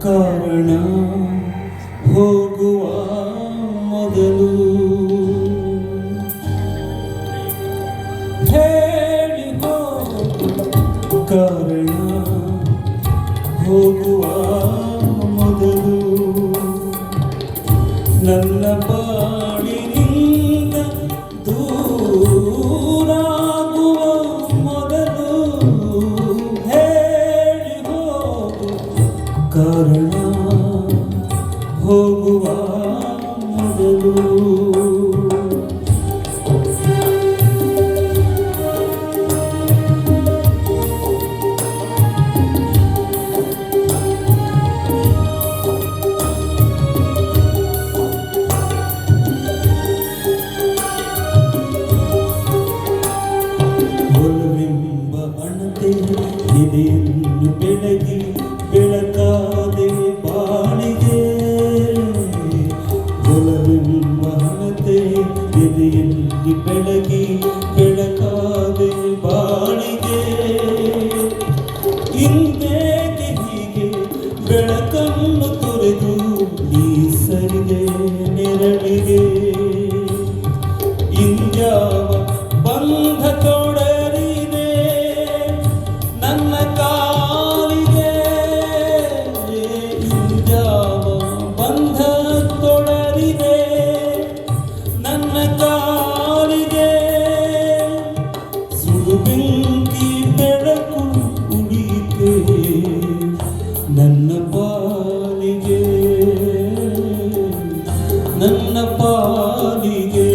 Karna Hogu ಕಾರಣ ಹೋಗುವ ಮೊದಲು ನನ್ನ ಬಾಳಿನಿಂದ ದೂರಾಗುವ ಮೊದಲು ಹೇಳಿ ಹೋಗು. ಕಾರಣ ಹೋಗುವ ಒಲವು ಮಹನತೆ ಎದೆಯಲ್ಲಿ ಬೆಳಗಿ ಬೆಳಕಾದೆ ಬಾಳಿಗೆ. ಹಿಂದೇಗೆ ಹೀಗೆ ಬೆಳಕನ್ನು ತೊರೆದು ಈ ಸರಿಗೆ ನೆರಳಿಗೆ. ಇಂದ್ಯಾ ನನ್ನ ಪಾಲಿಗೆ.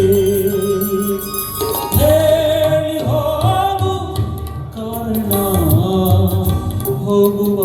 ಹೇಳಿ ಹೋಗು ಹೋಗುವ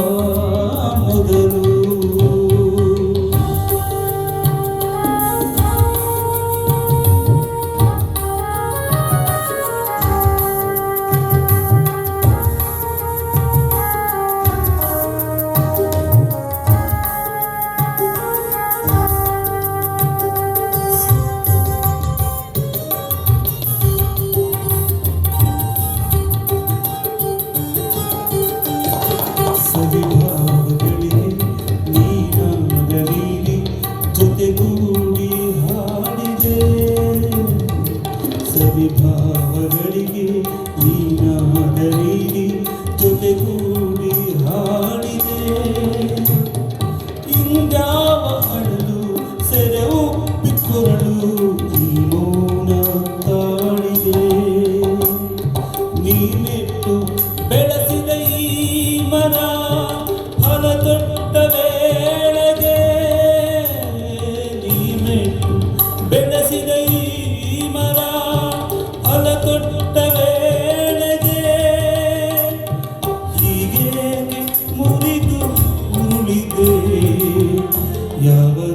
Yeah.